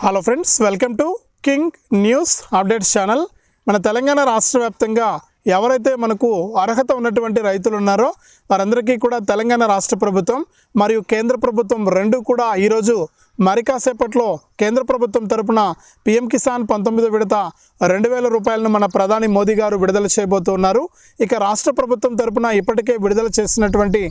Hello friends welcome to king news updates channel మన తెలంగాణ రాష్ట్ర వ్యాప్తంగా ఎవరైతే మనకు అర్హత ఉన్నటువంటి రైతులు ఉన్నారో వారందరికీ కూడా తెలంగాణ రాష్ట్ర ప్రభుత్వం మరియు కేంద్ర ప్రభుత్వం రెండు కూడా ఈరోజు మరి కాసేపట్లో కేంద్ర ప్రభుత్వం తరపున పిఎం కిసాన్ పంతొమ్మిదో విడత రెండు వేల రూపాయలను మన ప్రధాని మోదీ గారు విడుదల చేయబోతున్నారు ఇక రాష్ట్ర ప్రభుత్వం తరపున ఇప్పటికే విడుదల చేసినటువంటి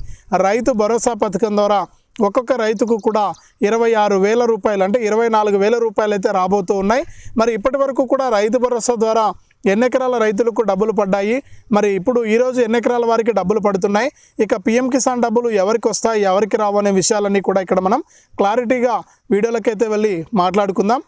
రైతు భరోసా పథకం ద్వారా ఒక్కొక్క రైతుకు కూడా ఇరవై ఆరు వేల రూపాయలు అంటే ఇరవై నాలుగు వేల రూపాయలు అయితే రాబోతూ ఉన్నాయి. మరి ఇప్పటి వరకు కూడా రైతు భరోసా ద్వారా ఎన్ని ఎకరాల రైతులకు డబ్బులు పడ్డాయి? మరి ఇప్పుడు ఈరోజు ఎన్ని ఎకరాల వారికి డబ్బులు పడుతున్నాయి? ఇక పిఎం కిసాన్ డబ్బులు ఎవరికి వస్తాయి? ఎవరికి రావు అనే విషయాలన్నీ కూడా ఇక్కడ మనం క్లారిటీగా వీడియోలకైతే వెళ్ళి మాట్లాడుకుందాం.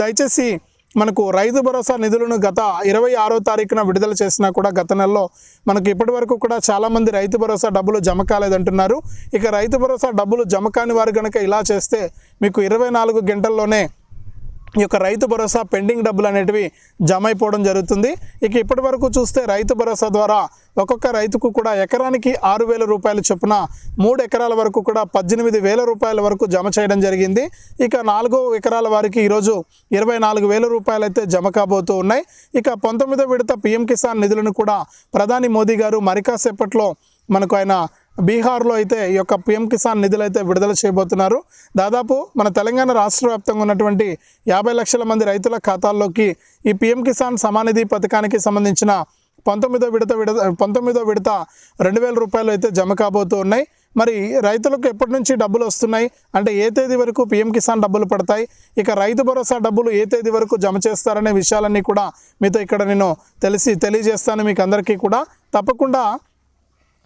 దయచేసి మనకు రైతు భరోసా నిధులను గత ఇరవై ఆరో తారీఖున విడుదల చేసినా కూడా గత నెలలో మనకు ఇప్పటి వరకు కూడా చాలామంది రైతు భరోసా డబ్బులు జమ కాలేదంటున్నారు. ఇక రైతు భరోసా డబ్బులు జమ కాని వారు కనుక ఇలా చేస్తే మీకు ఇరవై నాలుగు గంటల్లోనే ఈ యొక్క రైతు భరోసా పెండింగ్ డబ్బులు అనేటివి జమ అయిపోవడం జరుగుతుంది. ఇక ఇప్పటి వరకు చూస్తే రైతు భరోసా ద్వారా ఒక్కొక్క రైతుకు కూడా ఎకరానికి ఆరు వేల రూపాయలు చొప్పున మూడు ఎకరాల వరకు కూడా పద్దెనిమిది వేల రూపాయల వరకు జమ చేయడం జరిగింది. ఇక నాలుగో ఎకరాల వారికి ఈరోజు ఇరవై నాలుగు వేల రూపాయలు అయితే జమ కాబోతూ ఉన్నాయి. ఇక పంతొమ్మిదో విడత పిఎం కిసాన్ నిధులను కూడా ప్రధాని మోదీ గారు మరికాసేపట్లో మనకు ఆయన బీహార్లో అయితే ఈ యొక్క పిఎం కిసాన్ నిధులు అయితే విడుదల చేయబోతున్నారు. దాదాపు మన తెలంగాణ రాష్ట్ర వ్యాప్తంగా ఉన్నటువంటి యాభై లక్షల మంది రైతుల ఖాతాల్లోకి ఈ పిఎం కిసాన్ సమానిధి పథకానికి సంబంధించిన పంతొమ్మిదో విడత విడత పంతొమ్మిదో విడత రెండు వేల రూపాయలు అయితే జమ కాబోతూ ఉన్నాయి. మరి రైతులకు ఎప్పటి నుంచి డబ్బులు వస్తున్నాయి? అంటే ఏ తేదీ వరకు పిఎం కిసాన్ డబ్బులు పడతాయి? ఇక రైతు భరోసా డబ్బులు ఏ తేదీ వరకు జమ చేస్తారనే విషయాలన్నీ కూడా మీతో ఇక్కడ నేను తెలిసి తెలియజేస్తాను. మీకు అందరికీ కూడా తప్పకుండా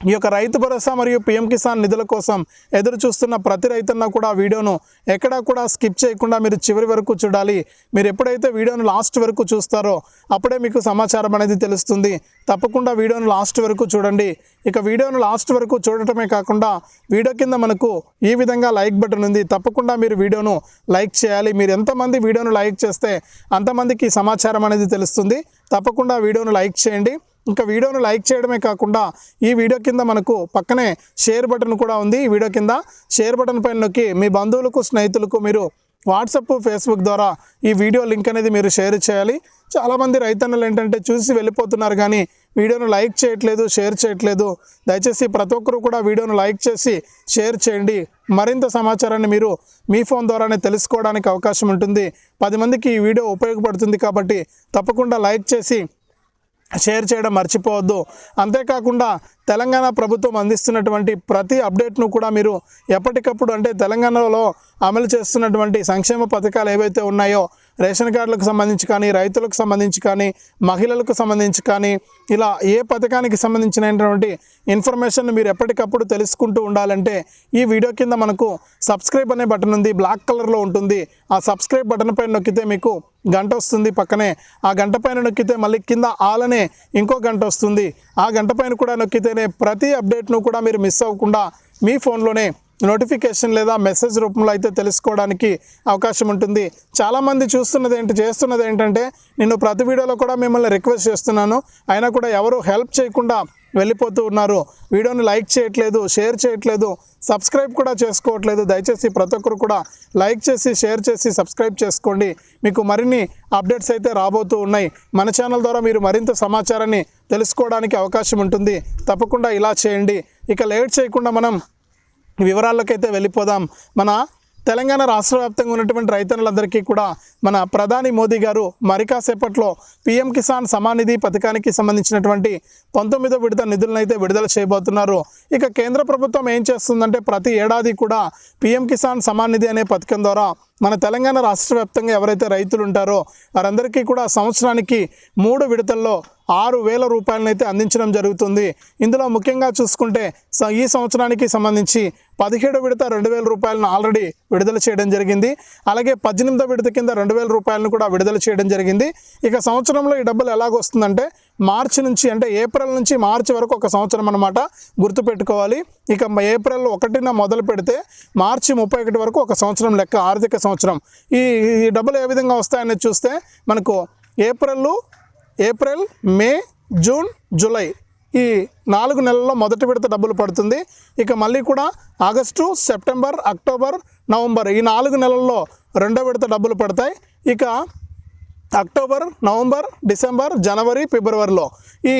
ఈ యొక్క రైతు భరోసా మరియు పిఎం కిసాన్ నిధుల కోసం ఎదురు చూస్తున్న ప్రతి రైతున్నా కూడా వీడియోను ఎక్కడా కూడా స్కిప్ చేయకుండా మీరు చివరి వరకు చూడాలి. మీరు ఎప్పుడైతే వీడియోను లాస్ట్ వరకు చూస్తారో అప్పుడే మీకు సమాచారం అనేది తెలుస్తుంది. తప్పకుండా వీడియోను లాస్ట్ వరకు చూడండి. ఇక వీడియోను లాస్ట్ వరకు చూడటమే కాకుండా వీడియో కింద మనకు ఈ విధంగా లైక్ బటన్ ఉంది. తప్పకుండా మీరు వీడియోను లైక్ చేయాలి. మీరు ఎంతమంది వీడియోను లైక్ చేస్తే అంతమందికి సమాచారం అనేది తెలుస్తుంది. తప్పకుండా వీడియోను లైక్ చేయండి. ఇంకా వీడియోను లైక్ చేయడమే కాకుండా ఈ వీడియో కింద మనకు పక్కనే షేర్ బటన్ కూడా ఉంది. ఈ వీడియో కింద షేర్ బటన్ పైన నొక్కి మీ బంధువులకు స్నేహితులకు మీరు వాట్సప్ ఫేస్బుక్ ద్వారా ఈ వీడియో లింక్ అనేది మీరు షేర్ చేయాలి. చాలామంది రైతన్నలు ఏంటంటే చూసి వెళ్ళిపోతున్నారు కానీ వీడియోను లైక్ చేయట్లేదు షేర్ చేయట్లేదు. దయచేసి ప్రతి ఒక్కరు కూడా వీడియోను లైక్ చేసి షేర్ చేయండి. మరింత సమాచారాన్ని మీరు మీ ఫోన్ ద్వారానే తెలుసుకోవడానికి అవకాశం ఉంటుంది. పది మందికి ఈ వీడియో ఉపయోగపడుతుంది కాబట్టి తప్పకుండా లైక్ చేసి షేర్ చేయడం మర్చిపోవద్దు. అంతేకాకుండా తెలంగాణ ప్రభుత్వం అందిస్తున్నటువంటి ప్రతి అప్డేట్ను కూడా మీరు ఎప్పటికప్పుడు అంటే తెలంగాణలో అమలు చేస్తున్నటువంటి సంక్షేమ పథకాలు ఏవైతే ఉన్నాయో రేషన్ కార్డులకు సంబంధించి కానీ రైతులకు సంబంధించి కానీ మహిళలకు సంబంధించి కానీ ఇలా ఏ పథకానికి సంబంధించినటువంటి ఇన్ఫర్మేషన్ మీరు ఎప్పటికప్పుడు తెలుసుకుంటూ ఉండాలంటే ఈ వీడియో కింద మనకు సబ్స్క్రైబ్ అనే బటన్ ఉంది బ్లాక్ కలర్లో ఉంటుంది. ఆ సబ్స్క్రైబ్ బటన్ పైన నొక్కితే మీకు గంట వస్తుంది పక్కనే. ఆ గంట పైన నొక్కితే మళ్ళీ కింద ఆలనే ఇంకో గంట వస్తుంది. ఆ గంట పైన కూడా నొక్కితేనే ప్రతి అప్డేట్ను కూడా మీరు మిస్ అవ్వకుండా మీ ఫోన్లోనే నోటిఫికేషన్ లేదా మెసేజ్ రూపంలో అయితే తెలుసుకోవడానికి అవకాశం ఉంటుంది. చాలామంది చూస్తున్నది ఏంటి చేస్తున్నది ఏంటంటే నేను ప్రతి వీడియోలో కూడా మిమ్మల్ని రిక్వెస్ట్ చేస్తున్నాను. అయినా కూడా ఎవరు హెల్ప్ చేయకుండా వెళ్ళిపోతూ ఉన్నారు. వీడియోని లైక్ చేయట్లేదు షేర్ చేయట్లేదు సబ్స్క్రైబ్ కూడా చేసుకోవట్లేదు. దయచేసి ప్రతి ఒక్కరు కూడా లైక్ చేసి షేర్ చేసి సబ్స్క్రైబ్ చేసుకోండి. మీకు మరిన్ని అప్డేట్స్ అయితే రాబోతూ ఉన్నాయి. మన ఛానల్ ద్వారా మీరు మరింత సమాచారాన్ని తెలుసుకోవడానికి అవకాశం ఉంటుంది. తప్పకుండా ఇలా చేయండి. ఇక లేట్ చేయకుండా మనం వివరాల్లోకైతే వెళ్ళిపోదాం. మన తెలంగాణ రాష్ట్ర వ్యాప్తంగా ఉన్నటువంటి రైతన్నులందరికీ కూడా మన ప్రధాని మోదీ గారు మరికాసేపట్లో పీఎం పిఎం కిసాన్ సమానిధి పథకానికి సంబంధించినటువంటి పంతొమ్మిదో విడత నిధులను అయితే విడుదల చేయబోతున్నారు. ఇక కేంద్ర ప్రభుత్వం ఏం చేస్తుందంటే ప్రతి ఏడాది కూడా పిఎం కిసాన్ సమాన్ నిధి అనే పథకం ద్వారా మన తెలంగాణ రాష్ట్ర వ్యాప్తంగా ఎవరైతే రైతులు ఉంటారో వారందరికీ కూడా సంవత్సరానికి మూడు విడతల్లో ఆరు వేల రూపాయలనైతే అందించడం జరుగుతుంది. ఇందులో ముఖ్యంగా చూసుకుంటే ఈ సంవత్సరానికి సంబంధించి పదిహేడు విడత రెండు వేల రూపాయలను ఆల్రెడీ విడుదల చేయడం జరిగింది. అలాగే పద్దెనిమిదో విడత కింద రెండు వేల రూపాయలను కూడా విడుదల చేయడం జరిగింది. ఇక సంవత్సరంలో ఈ డబ్బులు ఎలాగొస్తుందంటే మార్చి నుంచి అంటే ఏప్రిల్ నుంచి మార్చి వరకు ఒక సంవత్సరం అనమాట గుర్తుపెట్టుకోవాలి. ఇక ఏప్రిల్ ఒకటిన మొదలు పెడితే మార్చి ముప్పై ఒకటి వరకు ఒక సంవత్సరం లెక్క ఆర్థిక సంవత్సరం. ఈ ఈ డబ్బులు ఏ విధంగా వస్తాయనేది చూస్తే మనకు April April May June July ఈ నాలుగు నెలల్లో మొదటి విడత డబ్బులు పడుతుంది. ఇక మళ్ళీ కూడా ఆగస్టు సెప్టెంబర్ అక్టోబర్ నవంబర్ ఈ నాలుగు నెలల్లో రెండో విడత డబ్బులు పడతాయి. ఇక అక్టోబర్ నవంబర్ డిసెంబర్ జనవరి ఫిబ్రవరిలో ఈ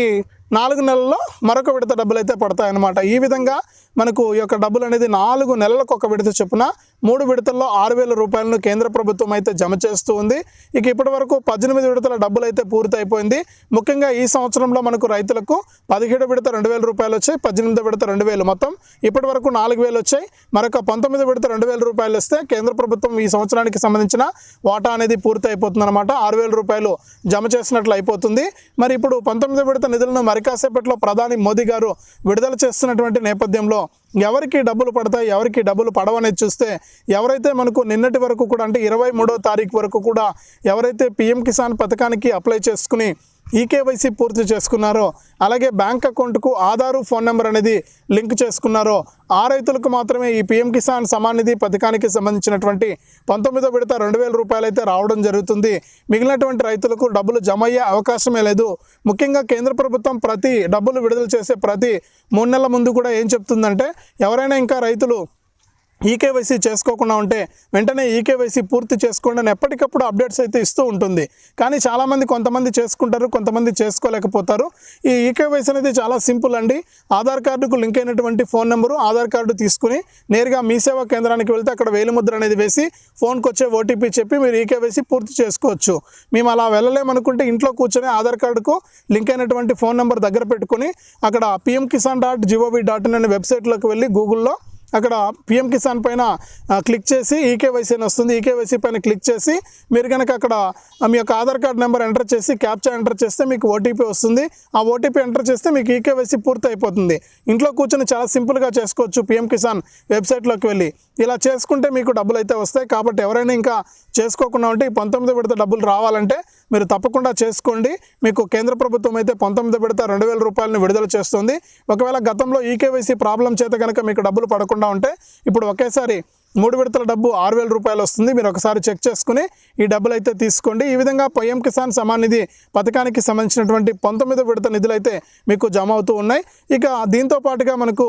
నాలుగు నెలల్లో మరొక విడత డబ్బులు అయితే పడతాయన్నమాట. ఈ విధంగా మనకు ఈ యొక్క డబ్బులు అనేది నాలుగు నెలలకు ఒక విడత చొప్పున మూడు విడతల్లో ఆరు వేల రూపాయలను కేంద్ర ప్రభుత్వం అయితే జమ చేస్తూ ఉంది. ఇక ఇప్పటి వరకు పద్దెనిమిది విడతల డబ్బులు అయితే పూర్తయిపోయింది. ముఖ్యంగా ఈ సంవత్సరంలో మనకు రైతులకు పదిహేడు విడత రెండు వేల రూపాయలు వచ్చాయి పద్దెనిమిది విడత రెండు వేలు మొత్తం. ఇప్పటి వరకు నాలుగు వేలు వచ్చాయి. మరొక పంతొమ్మిది విడత రెండు వేల రూపాయలు వస్తే కేంద్ర ప్రభుత్వం ఈ సంవత్సరానికి సంబంధించిన వాటా అనేది పూర్తి అయిపోతుంది అనమాట ఆరు వేల రూపాయలు జమ చేసినట్లు అయిపోతుంది. మరి ఇప్పుడు పంతొమ్మిది విడత నిధులను మరికాసేపట్లో ప్రధాని మోదీ గారు విడుదల చేస్తున్నటువంటి నేపథ్యంలో ఎవరికి డబ్బులు పడతాయి ఎవరికి డబ్బులు పడవనేది చూస్తే ఎవరైతే మనకు నిన్నటి వరకు కూడా అంటే ఇరవై మూడో తారీఖు వరకు కూడా ఎవరైతే పిఎం కిసాన్ పథకానికి అప్లై చేసుకుని ఈకేవైసీ పూర్తి చేసుకున్నారో అలాగే బ్యాంక్ అకౌంట్కు ఆధారు ఫోన్ నెంబర్ అనేది లింక్ చేసుకున్నారో ఆ రైతులకు మాత్రమే ఈ పిఎం కిసాన్ సమాన్ నిధి పథకానికి సంబంధించినటువంటి పంతొమ్మిదో విడత రెండు వేల రూపాయలు అయితే రావడం జరుగుతుంది. మిగిలినటువంటి రైతులకు డబ్బులు జమ అయ్యే అవకాశమే లేదు. ముఖ్యంగా కేంద్ర ప్రభుత్వం ప్రతి డబ్బులు విడుదల చేసే ప్రతి మూడు నెలల ముందు కూడా ఏం చెప్తుందంటే ఎవరైనా ఇంకా రైతులు ఈకేవైసీ చేసుకోకుండా ఉంటే వెంటనే ఈకేవైసీ పూర్తి చేసుకోండి అని ఎప్పటికప్పుడు అప్డేట్స్ అయితే ఇస్తూ ఉంటుంది. కానీ చాలామంది కొంతమంది చేసుకుంటారు కొంతమంది చేసుకోలేకపోతారు. ఈ ఈకేవైసీ అనేది చాలా సింపుల్ అండి. ఆధార్ కార్డుకు లింక్ అయినటువంటి ఫోన్ నెంబరు ఆధార్ కార్డు తీసుకుని నేరుగా మీ సేవా కేంద్రానికి వెళ్తే అక్కడ వేలిముద్ర అనేది వేసి ఫోన్కి వచ్చే ఓటీపీ చెప్పి మీరు ఈకేవైసీ పూర్తి చేసుకోవచ్చు. మేము అలా వెళ్ళలేమనుకుంటే ఇంట్లో కూర్చొని ఆధార్ కార్డుకు లింక్ అయినటువంటి ఫోన్ నెంబర్ దగ్గర పెట్టుకుని అక్కడ PM Kisan dot gov dot in అనే వెబ్సైట్లోకి వెళ్ళి గూగుల్లో అక్కడ పిఎం కిసాన్ పైన క్లిక్ చేసి ఈకేవైసీ అని వస్తుంది. ఈకేవైసీ పైన క్లిక్ చేసి మీరు కనుక అక్కడ మీ యొక్క ఆధార్ కార్డ్ నెంబర్ ఎంటర్ చేసి క్యాప్చర్ ఎంటర్ చేస్తే మీకు ఓటీపీ వస్తుంది. ఆ ఓటీపీ ఎంటర్ చేస్తే మీకు ఈకేవైసీ పూర్తి అయిపోతుంది ఇంట్లో కూర్చొని చాలా సింపుల్గా చేసుకోవచ్చు పిఎం కిసాన్ వెబ్సైట్లోకి వెళ్ళి. ఇలా చేసుకుంటే మీకు డబ్బులు అయితే వస్తాయి. కాబట్టి ఎవరైనా ఇంకా చేసుకోకుండా ఉంటే ఈ పంతొమ్మిది విడత డబ్బులు రావాలంటే మీరు తప్పకుండా చేసుకోండి. మీకు కేంద్ర ప్రభుత్వం అయితే పంతొమ్మిది విడత రెండు వేల రూపాయలను విడుదల చేస్తుంది. ఒకవేళ గతంలో ఈకేవైసీ ప్రాబ్లం చేత కనుక మీకు డబ్బులు పడకుండా ఉంటే ఇప్పుడు ఒకేసారి మూడు విడతల డబ్బు ఆరు వేల రూపాయలు వస్తుంది. మీరు ఒకసారి చెక్ చేసుకుని ఈ డబ్బులు అయితే తీసుకోండి. ఈ విధంగా పైఎం కిసాన్ సమాన్ నిధి పథకానికి సంబంధించినటువంటి పంతొమ్మిదో విడత నిధులు అయితే మీకు జమ అవుతూ ఉన్నాయి. ఇక దీంతో పాటుగా మనకు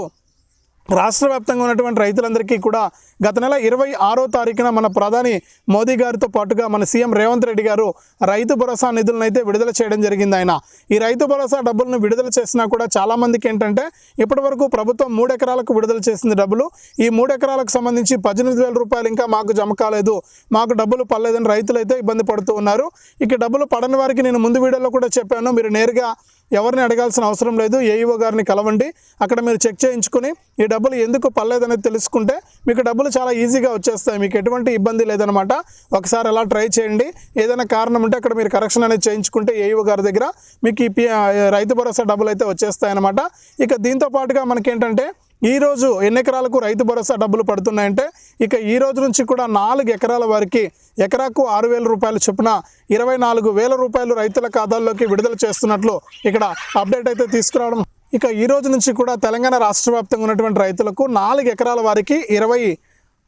రాష్ట్ర వ్యాప్తంగా ఉన్నటువంటి రైతులందరికీ కూడా గత నెల ఇరవై ఆరో తారీఖున మన ప్రధాని మోదీ గారితో పాటుగా మన సీఎం రేవంత్ రెడ్డి గారు రైతు భరోసా నిధులను అయితే విడుదల చేయడం జరిగింది ఆయన. ఈ రైతు భరోసా డబ్బులను విడుదల చేసినా కూడా చాలామందికి ఏంటంటే ఇప్పటి వరకు ప్రభుత్వం మూడు ఎకరాలకు విడుదల చేసింది డబ్బులు. ఈ మూడు ఎకరాలకు సంబంధించి పద్దెనిమిది వేల రూపాయలు ఇంకా మాకు జమ కాలేదు. మాకు డబ్బులు పడలేదని రైతులు అయితే ఇబ్బంది పడుతూ ఉన్నారు. ఇక డబ్బులు పడని వారికి నేను ముందు వీడియోలో కూడా చెప్పాను. మీరు నేరుగా ఎవరిని అడగాల్సిన అవసరం లేదు ఏఈఓ గారిని కలవండి. అక్కడ మీరు చెక్ చేయించుకుని ఈ డబ్బులు ఎందుకు పర్లేదనేది తెలుసుకుంటే మీకు డబ్బులు చాలా ఈజీగా వచ్చేస్తాయి. మీకు ఎటువంటి ఇబ్బంది లేదనమాట. ఒకసారి అలా ట్రై చేయండి. ఏదైనా కారణం ఉంటే అక్కడ మీరు కరెక్షన్ అనేది చేయించుకుంటే ఏఈఓ గారి దగ్గర మీకు ఈ పి- రైతు భరోసా డబ్బులు అయితే వచ్చేస్తాయన్నమాట. ఇక దీంతో పాటుగా మనకేంటంటే ఈరోజు ఎన్ని ఎకరాలకు రైతు భరోసా డబ్బులు పడుతున్నాయంటే ఇక ఈ రోజు నుంచి కూడా నాలుగు ఎకరాల వారికి ఎకరాకు ఆరు వేల రూపాయలు చొప్పున ఇరవై నాలుగు వేల రూపాయలు రైతుల ఖాతాల్లోకి విడుదల చేస్తున్నట్లు ఇక్కడ అప్డేట్ అయితే తీసుకురావడం. ఇక ఈ రోజు నుంచి కూడా తెలంగాణ రాష్ట్ర వ్యాప్తంగా ఉన్నటువంటి రైతులకు నాలుగు ఎకరాల వారికి ఇరవై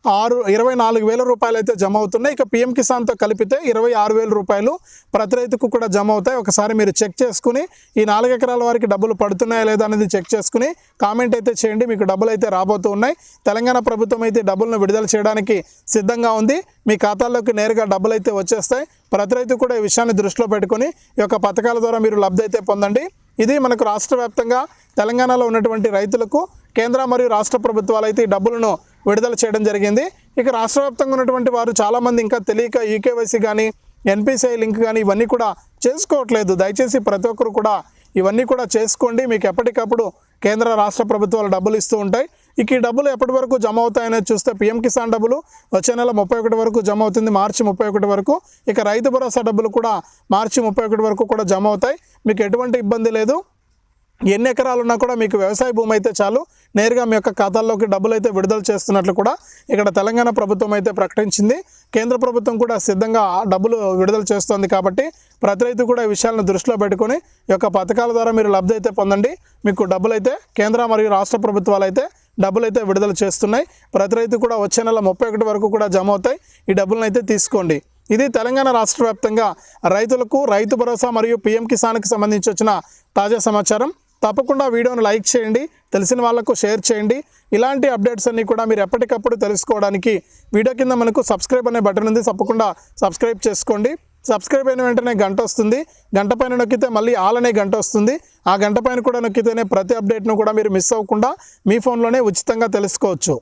ఆరు ఇరవై నాలుగు వేల రూపాయలు అయితే జమ అవుతున్నాయి. ఇక పిఎం కిసాన్తో కలిపితే ఇరవై ఆరు వేల రూపాయలు ప్రతి రైతుకు కూడా జమ అవుతాయి. ఒకసారి మీరు చెక్ చేసుకుని ఈ నాలుగు ఎకరాల వారికి డబ్బులు పడుతున్నాయా లేదా అనేది చెక్ చేసుకుని కామెంట్ అయితే చేయండి. మీకు డబ్బులు అయితే రాబోతూ ఉన్నాయి. తెలంగాణ ప్రభుత్వం అయితే డబ్బులను విడుదల చేయడానికి సిద్ధంగా ఉంది. మీ ఖాతాల్లోకి నేరుగా డబ్బులు అయితే వచ్చేస్తాయి. ప్రతి రైతు కూడా ఈ విషయాన్ని దృష్టిలో పెట్టుకొని ఈ యొక్క పథకాల ద్వారా మీరు లబ్ధి అయితే పొందండి. ఇది మనకు రాష్ట్ర వ్యాప్తంగా తెలంగాణలో ఉన్నటువంటి రైతులకు కేంద్ర మరియు రాష్ట్ర ప్రభుత్వాలు అయితే ఈ డబ్బులను విడుదల చేయడం జరిగింది. ఇక రాష్ట్ర వ్యాప్తంగా ఉన్నటువంటి వారు చాలామంది ఇంకా తెలియక ఈకేవైసీ కానీ ఎన్పిసిఐ లింక్ కానీ ఇవన్నీ కూడా చేసుకోవట్లేదు. దయచేసి ప్రతి ఒక్కరు కూడా ఇవన్నీ కూడా చేసుకోండి. మీకు ఎప్పటికప్పుడు కేంద్ర రాష్ట్ర ప్రభుత్వాలు డబ్బులు ఇస్తూ ఉంటాయి. ఇక ఈ డబ్బులు ఎప్పటి వరకు జమ అవుతాయనేది చూస్తే పిఎం కిసాన్ డబ్బులు వచ్చే నెల ముప్పై ఒకటి వరకు జమ అవుతుంది మార్చి ముప్పై ఒకటి వరకు. ఇక రైతు భరోసా డబ్బులు కూడా మార్చి ముప్పై ఒకటి వరకు కూడా జమ అవుతాయి. మీకు ఎటువంటి ఇబ్బంది లేదు. ఎన్ని ఎకరాలు ఉన్నా కూడా మీకు వ్యవసాయ భూమి అయితే చాలు. నేరుగా మీ యొక్క ఖాతాల్లోకి డబ్బులు అయితే విడుదల చేస్తున్నట్లు కూడా ఇక్కడ తెలంగాణ ప్రభుత్వం అయితే ప్రకటించింది. కేంద్ర ప్రభుత్వం కూడా సిద్ధంగా డబ్బులు విడుదల చేస్తోంది కాబట్టి ప్రతి రైతు కూడా ఈ విషయాలను దృష్టిలో పెట్టుకొని ఈ యొక్క పథకాల ద్వారా మీరు లబ్ధి అయితే పొందండి. మీకు డబ్బులు అయితే కేంద్ర మరియు రాష్ట్ర ప్రభుత్వాలు అయితే డబ్బులు అయితే విడుదల చేస్తున్నాయి. ప్రతి రైతు కూడా వచ్చే నెల ముప్పై ఒకటి వరకు కూడా జమ అవుతాయి. ఈ డబ్బులను అయితే తీసుకోండి. ఇది తెలంగాణ రాష్ట్ర వ్యాప్తంగా రైతులకు రైతు భరోసా మరియు పీఎం కిసాన్కి సంబంధించి వచ్చిన తాజా సమాచారం. తప్పకుండా వీడియోను లైక్ చేయండి తెలిసిన వాళ్ళకు షేర్ చేయండి. ఇలాంటి అప్డేట్స్ అన్నీ కూడా మీరు ఎప్పటికప్పుడు తెలుసుకోవడానికి వీడియో కింద మనకు సబ్స్క్రైబ్ అనే బటన్ ఉంది తప్పకుండా సబ్స్క్రైబ్ చేసుకోండి. సబ్స్క్రైబ్ అయిన వెంటనే గంట వస్తుంది. గంట పైన నొక్కితే మళ్ళీ ఆల్ అనే గంట వస్తుంది. ఆ గంట పైన కూడా నొక్కితేనే ప్రతి అప్డేట్ను కూడా మీరు మిస్ అవ్వకుండా మీ ఫోన్లోనే ఉచితంగా తెలుసుకోవచ్చు.